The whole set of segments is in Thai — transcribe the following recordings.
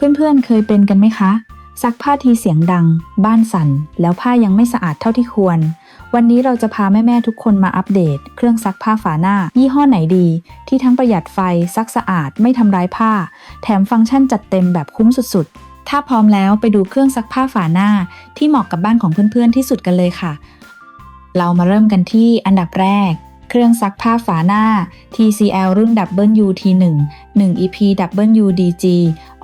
เพื่อนๆ เคยเป็นกันไหมคะ ซักผ้าทีเสียงดัง บ้านสั่น แล้วผ้ายังไม่สะอาดเท่าที่ควร วันนี้เราจะพาแม่ ๆ ทุกคนมาอัปเดต เครื่องซักผ้าฝาหน้า ยี่ห้อไหนดี ที่ทั้งประหยัดไฟซักสะอาดไม่ทำร้ายผ้า แถมฟังก์ชันจัดเต็มแบบคุ้มสุดๆ ถ้าพร้อมแล้วไปดูเครื่องซักผ้าฝาหน้า ที่เหมาะกับบ้านของเพื่อนๆ ที่สุดกันเลยค่ะ เรามาเริ่มกันที่อันดับแรกเครื่องซักผ้าฝาหน้า TCL รุ่น WT1 1 EP WDG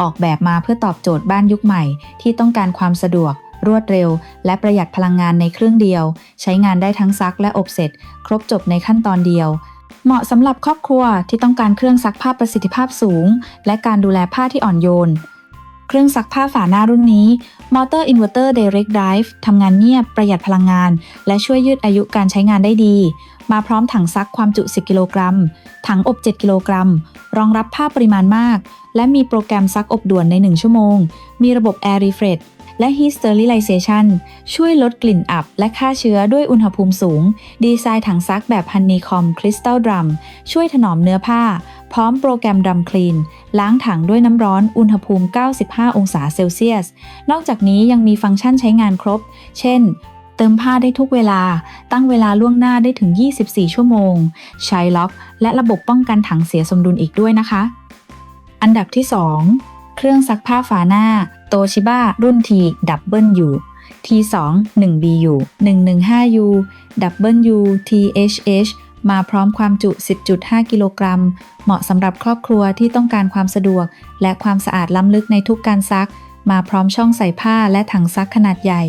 ออกแบบมาเพื่อตอบโจทย์บ้านยุคใหม่ ที่ต้องการความสะดวก รวดเร็ว และประหยัดพลังงานในเครื่องเดียว ใช้งานได้ทั้งซักและอบเสร็จ ครบจบในขั้นตอนเดียว เหมาะสำหรับครอบครัวที่ต้องการเครื่องซักผ้าประสิทธิภาพสูง และการดูแลผ้าที่อ่อนโยนเครื่องซักผ้าฝาหน้ารุ่นนี้มอเตอร์อินเวอร์เตอร์ Direct Drive ทำงานเงียบประหยัดพลังงาน และช่วยยืดอายุการใช้งานได้ดี มาพร้อมถังซักความจุ 10 กิโลกรัม ถังอบ 7 กิโลกรัม รองรับผ้าปริมาณมาก และมีโปรแกรมซักอบด่วนใน 1 ชั่วโมง มีระบบ Air Refresh และ Heat Sterilization ช่วยลดกลิ่นอับและฆ่าเชื้อด้วยอุณหภูมิสูง ดีไซน์ถังซักแบบ Honeycomb Crystal Drum ช่วยถนอมเนื้อผ้า พร้อมโปรแกรมด r มคลีน ล้างถังด้วยน้ำร้อนอุณหภูมิ 95 องศาเซลเซียส นอกจากนี้ยังมีฟังก์ชันใช้งานครบ เช่น ติมผ้าได้ทุกเวลา ตั้งเวลาล่วงหน้าได้ถึง 24 ชั่วโมง ใช้ล็อก และระบบป้องกันถังเสียสมดุลอีกด้วยนะคะ อันดับที่ 2 เครื่องซักผ้าฝาหน้า โตชิบ้ารุ่น T Double U T2 1BU 115U Double U THH มาพร้อมความจุ 10.5 กิโลกรัม เหมาะสำหรับครอบครัวที่ต้องการความสะดวก และความสะอาดล้ำลึกในทุกการซัก มาพร้อมช่องใส่ผ้าและถังซักขนาดใหญ่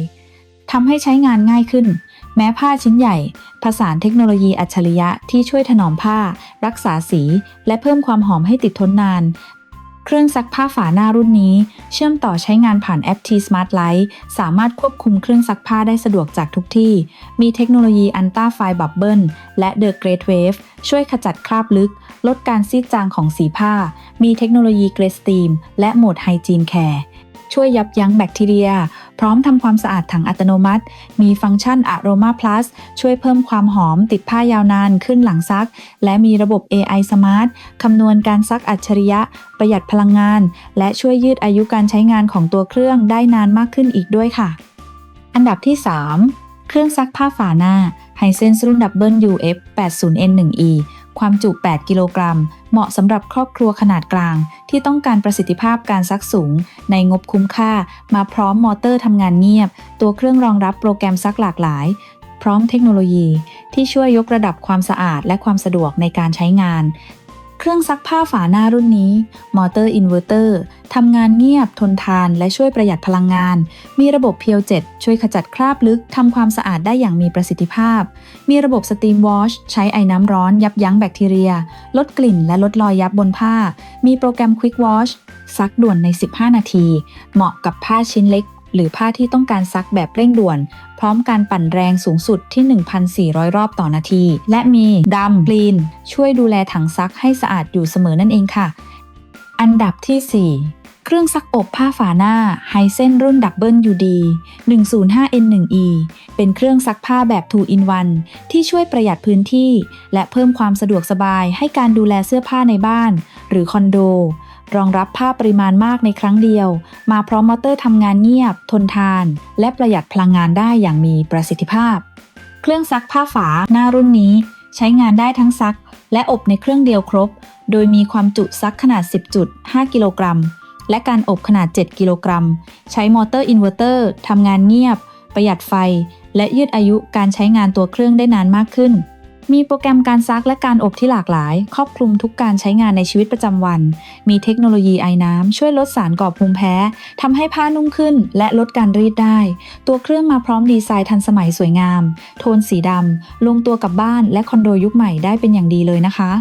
ทำให้ใช้งานง่ายขึ้น แม้ผ้าชิ้นใหญ่ ผสานเทคโนโลยีอัจฉริยะที่ช่วยถนอมผ้า รักษาสี และเพิ่มความหอมให้ติดทนนาน เครื่องซักผ้าฝาหน้ารุ่นนี้ เชื่อมต่อใช้งานผ่านแอป T Smart Light สามารถควบคุมเครื่องซักผ้าได้สะดวกจากทุกที่ มีเทคโนโลยี Ultra Fine Bubble และ The Great Wave ช่วยขจัดคราบลึก ลดการซีดจางของสีผ้า มีเทคโนโลยี Great Steam และโหมด Hygiene Care ช่วยยับยั้งแบคทีเรีย พร้อมทำความสะอาดถังอัตโนมัติ มีฟังก์ชัน Aroma Plus ช่วยเพิ่มความหอมติดผ้ายาวนานขึ้นหลังซัก และมีระบบ AI Smart คำนวณการซักอัจฉริยะ ประหยัดพลังงาน และช่วยยืดอายุการใช้งานของตัวเครื่องได้นานมากขึ้นอีกด้วยค่ะ อันดับที่ 3 เครื่องซักผ้าฝาหน้า Hisense รุ่น WF 80N1E ความจุ 8 กิโลกรัม เหมาะสำหรับครอบครัวขนาดกลาง ที่ต้องการประสิทธิภาพการซักสูง ในงบคุ้มค่า มาพร้อมมอเตอร์ทำงานเงียบ ตัวเครื่องรองรับโปรแกรมซักหลากหลาย พร้อมเทคโนโลยี ที่ช่วยยกระดับความสะอาดและความสะดวกในการใช้งาน เครื่องซักผ้าฝาหน้ารุ่นนี้ มอเตอร์อินเวอร์เตอร์ทำงานเงียบ ทนทาน และช่วยประหยัดพลังงาน มีระบบเพียว 7 ช่วยขจัดคราบลึกทำความสะอาดได้อย่างมีประสิทธิภาพ มีระบบสตรีมวอชใช้ไอ้น้ำร้อนยับยั้งแบคทีเรีย ลดกลิ่นและลดรอยยับบนผ้า มีโปรแกรม Quick Wash ซักด่วนใน 15 นาที เหมาะกับผ้าชิ้นเล็ก หรือผ้าที่ต้องการซักแบบเร่งด่วน พร้อมการปั่นแรงสูงสุดที่ 1,400 รอบต่อนาที และมีดำ Clean ช่วยดูแลถังซักให้สะอาดอยู่เสมอนั่นเองค่ะ อันดับที่ 4เครื่องซักอบผ้าฝาหน้าไฮเซนรุ่น WD 105N1E เป็นเครื่องซักผ้าแบบ 2 in 1 ที่ช่วยประหยัดพื้นที่ และเพิ่มความสะดวกสบายให้การดูแลเสื้อผ้าในบ้าน หรือคอนโด รองรับผ้าปริมาณมากในครั้งเดียว มาพร้อมมอเตอร์ทำงานเงียบ ทนทาน และประหยัดพลังงานได้อย่างมีประสิทธิภาพ เครื่องซักผ้าฝาหน้ารุ่นนี้ ใช้งานได้ทั้งซัก และอบในเครื่องเดียวครบ โดยมีความจุซักขนาด 10.5 กิโลกรัม และการอบขนาด 7 กิโลกรัม ใช้มอเตอร์อินเวอร์เตอร์ทำงานเงียบ ประหยัดไฟ และยืดอายุการใช้งานตัวเครื่องได้นานมากขึ้น มีโปรแกรมการซักและการอบที่หลากหลาย ครอบคลุมทุกการใช้งานในชีวิตประจำวัน มีเทคโนโลยีไอ้น้ำ ช่วยลดสารก่อภูมิแพ้ทำให้ผ้านุ่มขึ้น และลดการรีดได้ ตัวเครื่องมาพร้อมดีไซน์ทันสมัยสวยงาม โทนสีดำลงตัวกับบ้านและคอนโดยุคใหม่ได้เป็นอย่างดีเลยนะคะ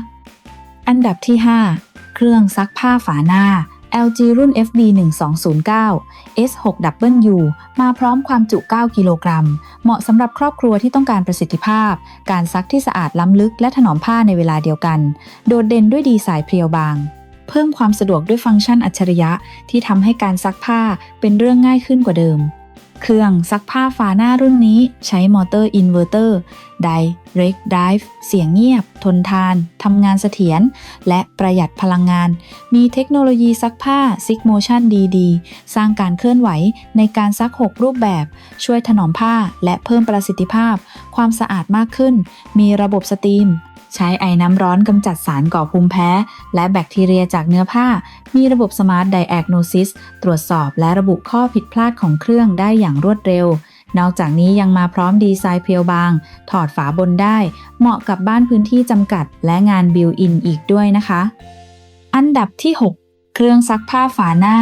อันดับที่ 5 เครื่องซักผ้าฝาหน้า LG รุ่น FB 1209 S6W มาพร้อมความจุ 9 กิโลกรัม เหมาะสำหรับครอบครัวที่ต้องการประสิทธิภาพ การซักที่สะอาดล้ำลึกและถนอมผ้าในเวลาเดียวกัน โดดเด่นด้วยดีไซน์เพรียวบาง เพิ่มความสะดวกด้วยฟังก์ชันอัจฉริยะที่ทำให้การซักผ้าเป็นเรื่องง่ายขึ้นกว่าเดิม เครื่องซักผ้าฝาหน้ารุ่นนี้ใช้มอเตอร์อินเวอร์เตอร์ Direct Drive เสียงเงียบ ทนทาน ทำงานเสถียร และประหยัดพลังงาน มีเทคโนโลยีซักผ้า Six Motion DD สร้างการเคลื่อนไหวในการซัก 6 รูปแบบ ช่วยถนอมผ้าและเพิ่มประสิทธิภาพ ความสะอาดมากขึ้น มีระบบสตรีม ใช้ไอ้น้ำร้อนกำจัดสารก่อภูมิแพ้ และแบคทีเรียจากเนื้อผ้า มีระบบ Smart Diagnosis ตรวจสอบและระบุข้อผิดพลาดของเครื่องได้อย่างรวดเร็วนอกจากนี้ยังมาพร้อมดีไซน์เพียวบาง ถอดฝาบนได้ เหมาะกับบ้านพื้นที่จำกัด และงานบิวอินอีกด้วยนะคะ อันดับที่ 6 เครื่องซักผ้าฝาหน้า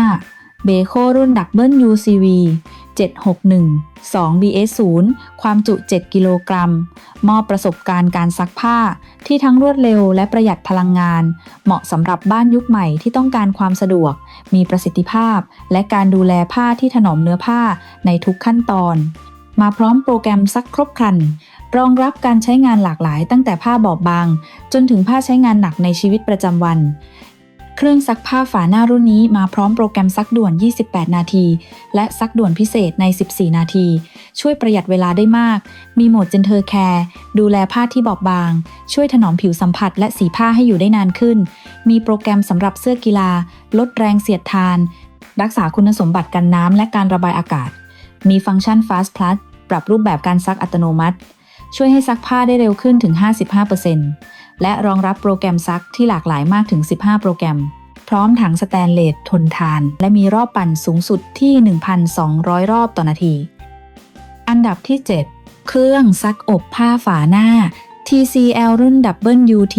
เบโครุ่นดับเบิล UCV 761 2 BS0 ความจุ 7 กิโลกรัม มอบประสบการณ์การซักผ้าที่ทั้งรวดเร็วและประหยัดพลังงาน เหมาะสำหรับบ้านยุคใหม่ที่ต้องการความสะดวก มีประสิทธิภาพ และการดูแลผ้าที่ถนอมเนื้อผ้าในทุกขั้นตอน มาพร้อมโปรแกรมซักครบครัน รองรับการใช้งานหลากหลายตั้งแต่ผ้าบอบบาง จนถึงผ้าใช้งานหนักในชีวิตประจำวัน เครื่องซักผ้าฝาหน้ารุ่นนี้มาพร้อมโปรแกรมซักด่วน 28 นาที และซักด่วนพิเศษใน 14 นาที ช่วยประหยัดเวลาได้มาก มีโหมด Gentle Care ดูแลผ้าที่บอบบาง ช่วยถนอมผิวสัมผัสและสีผ้าให้อยู่ได้นานขึ้น มีโปรแกรมสำหรับเสื้อกีฬา ลดแรงเสียดทาน รักษาคุณสมบัติกันน้ำและการระบายอากาศ มีฟังก์ชัน Fast Plus ปรับรูปแบบการซักอัตโนมัติ ช่วยให้ซักผ้าได้เร็วขึ้นถึง 55% และรองรับโปรแกรมซักที่หลากหลายมากถึง 15 โปรแกรม พร้อมถังสแตนเลสทนทาน และมีรอบปั่นสูงสุดที่ 1,200 รอบต่อนาที อันดับที่ 7 เครื่องซักอบผ้าฝาหน้า TCL รุ่น WT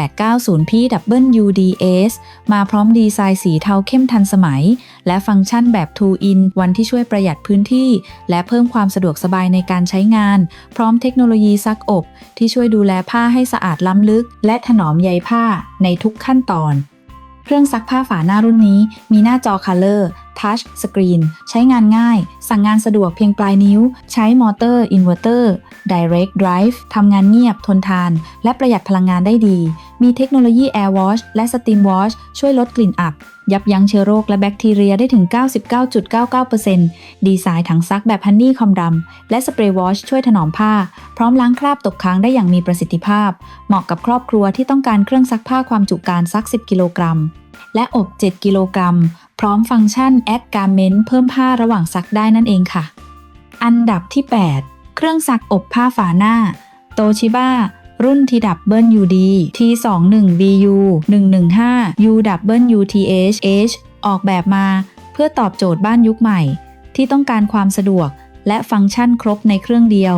890 PWDS มาพร้อมดีไซน์สีเทาเข้มทันสมัย และฟังก์ชันแบบ 2 in วันที่ช่วยประหยัดพื้นที่ และเพิ่มความสะดวกสบายในการใช้งาน พร้อมเทคโนโลยีซักอบ ที่ช่วยดูแลผ้าให้สะอาดล้ำลึก และถนอมใยผ้าในทุกขั้นตอน เครื่องซักผ้าฝาหน้ารุ่นนี้ มีหน้าจอ Color Touch Screen ใช้งานง่าย สั่งงานสะดวกเพียงปลายนิ้ว ใช้มอเตอร์อินเวอร์เตอร์ Direct Drive ทำงานเงียบทนทาน และประหยัดพลังงานได้ดี มีเทคโนโลยี Air Wash และ Steam Wash ช่วยลดกลิ่นอับ ยับยั้งเชื้อโรคและแบคทีเรียได้ถึง 99.99%ดีไซน์ถังซักแบบฮันนี่คอมดำและสเปรย์วอชช่วยถนอมผ้า พร้อมล้างคราบตกค้างได้อย่างมีประสิทธิภาพ เหมาะกับครอบครัวที่ต้องการเครื่องซักผ้าความจุการซัก 10 กิโลกรัม และอบ 7 กิโลกรัม พร้อมฟังก์ชัน Add Garment เพิ่มผ้าระหว่างซักได้นั่นเองค่ะ อันดับที่ 8 เครื่องซักอบผ้าฝาหน้า โตชิบ้า รุ่น TWD T21BU 115 UWTH ออกแบบมา เพื่อตอบโจทย์บ้านยุคใหม่ ที่ต้องการความสะดวกและฟังก์ชันครบในเครื่องเดียว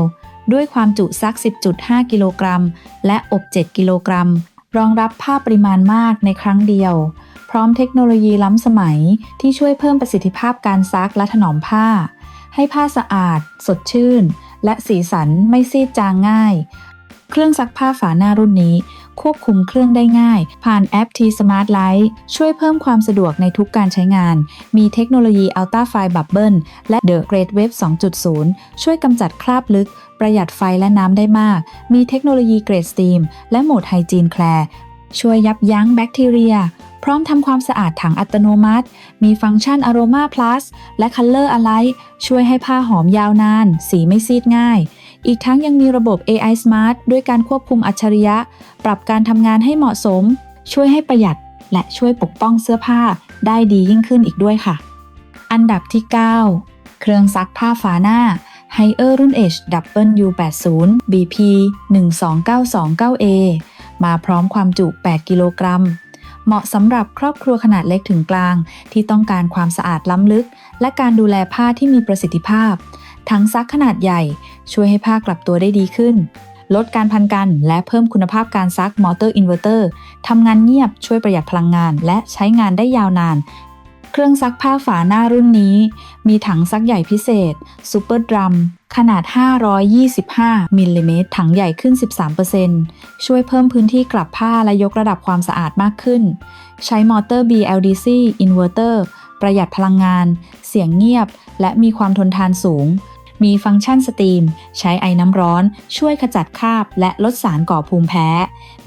ด้วยความจุซัก 10.5 กิโลกรัม และอบ 7 กิโลกรัม รองรับผ้าปริมาณมากในครั้งเดียว พร้อมเทคโนโลยีล้ำสมัยที่ช่วยเพิ่มประสิทธิภาพการซักและถนอมผ้า ให้ผ้าสะอาด สดชื่น และสีสันไม่ซีดจางง่าย เครื่องซักผ้าฝาหน้ารุ่นนี้ ควบคุมเครื่องได้ง่าย ผ่านแอป T Smart Light ช่วยเพิ่มความสะดวกในทุกการใช้งาน มีเทคโนโลยี Ultra Fine Bubble และ The Great Wave 2.0 ช่วยกำจัดคราบลึก ประหยัดไฟและน้ำได้มาก มีเทคโนโลยีเกรดสตีมและโหมดไฮจีนแคลช่วยยับยั้งแบคทีเรีย พร้อมทำความสะอาดถังอัตโนมัติ มีฟังก์ชัน Aroma Plus และ Color Alight ช่วยให้ผ้าหอมยาวนาน สีไม่ซีดง่าย อีกทั้งยังมีระบบ AI Smart ด้วยการควบคุมอัจฉริยะ ปรับการทำงานให้เหมาะสม ช่วยให้ประหยัด และช่วยปกป้องเสื้อผ้าได้ดียิ่งขึ้นอีกด้วยค่ะ อันดับที่ 9 เครื่องซักผ้าฝาหน้า h i e r รุ่น H W80 BP 12929A มาพร้อมความจุ 8 กิโลกรัม เหมาะสำหรับครอบครัวขนาดเล็กถึงกลาง ที่ต้องการความสะอาดล้ำลึก และการดูแลผ้าที่มีประสิทธิภาพ ทั้งซักขนาดใหญ่ ช่วยให้ผ้ากลับตัวได้ดีขึ้น ลดการพันกันและเพิ่มคุณภาพการซักมอเตอร์อินเวอร์เตอร์ทำงานเงียบช่วยประหยัดพลังงาน และใช้งานได้ยาวนาน เครื่องซักผ้าฝาหน้ารุ่นนี้ มีถังซักใหญ่พิเศษซูเปอร์ดรัมขนาด 525 มิลลิเมตร ถังใหญ่ขึ้น 13%ช่วยเพิ่มพื้นที่กลับผ้าและยกระดับความสะอาดมากขึ้น ใช้มอเตอร์ BLDC อินเวอร์เตอร์ประหยัดพลังงาน เสียงเงียบ และมีความทนทานสูง มีฟังก์ชันสตรีม ใช้ไอ้น้ำร้อน ช่วยขจัดคราบ และลดสารก่อภูมิแพ้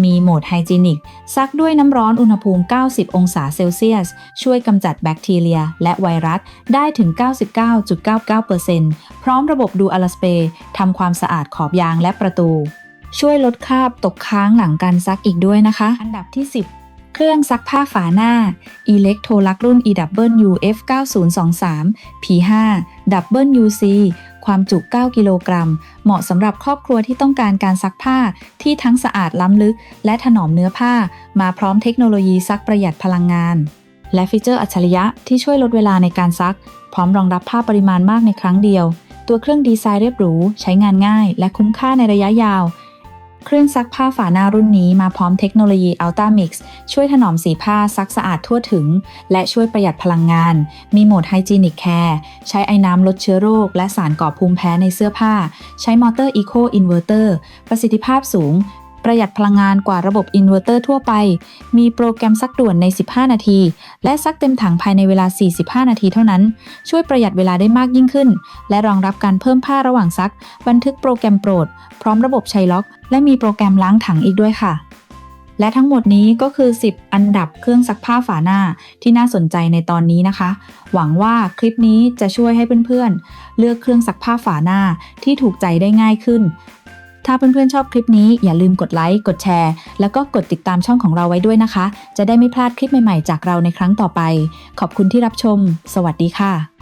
มีโหมดไฮจีนิก ซักด้วยน้ำร้อนอุณหภูมิ 90 องศาเซลเซียส ช่วยกำจัดแบคทีเรีย และไวรัส ได้ถึง 99.99%พร้อมระบบดูอัลสเปย์ทำความสะอาดขอบยางและประตู ช่วยลดคราบตกค้างหลังการซักอีกด้วยนะคะ อันดับที่ 10เครื่องซักผ้าฝาหน้า Electrolux รุ่น EW F9023 P5 WC ความจุ 9 กิโลกรัม เหมาะสำหรับครอบครัวที่ต้องการการซักผ้าที่ทั้งสะอาดล้ำลึก และถนอมเนื้อผ้า มาพร้อมเทคโนโลยีซักประหยัดพลังงาน และฟีเจอร์อัจฉริยะที่ช่วยลดเวลาในการซัก พร้อมรองรับผ้าปริมาณมากในครั้งเดียว ตัวเครื่องดีไซน์เรียบหรู ใช้งานง่าย และคุ้มค่าในระยะยาว เครื่องซักผ้าฝาหน้ารุ่นนี้มาพร้อมเทคโนโลยี Ultra Mix ช่วยถนอมสีผ้าซักสะอาดทั่วถึง และช่วยประหยัดพลังงาน มีโหมด Hygienic Care ใช้ไอ้น้ำลดเชื้อโรค และสารก่อภูมิแพ้ในเสื้อผ้า ใช้มอเตอร์ Eco Inverter ประสิทธิภาพสูง ประหยัดพลังงานกว่าระบบอินเวอร์เตอร์ทั่วไป มีโปรแกรมซักด่วนใน 15 นาที และซักเต็มถังภายในเวลา 45 นาทีเท่านั้น ช่วยประหยัดเวลาได้มากยิ่งขึ้น และรองรับการเพิ่มผ้าระหว่างซัก บันทึกโปรแกรมโปรด พร้อมระบบชัยล็อก และมีโปรแกรมล้างถังอีกด้วยค่ะ และทั้งหมดนี้ก็คือ 10 อันดับเครื่องซักผ้าฝาหน้าที่น่าสนใจในตอนนี้นะคะ หวังว่าคลิปนี้จะช่วยให้เพื่อนๆเลือกเครื่องซักผ้าฝาหน้าที่ถูกใจได้ง่ายขึ้น ถ้าเพื่อนๆชอบคลิปนี้อย่าลืมกดไลค์ กดแชร์ แล้วก็กดติดตามช่องของเราไว้ด้วยนะคะ จะได้ไม่พลาดคลิปใหม่ๆ จากเราในครั้งต่อไป ขอบคุณที่รับชม สวัสดีค่ะ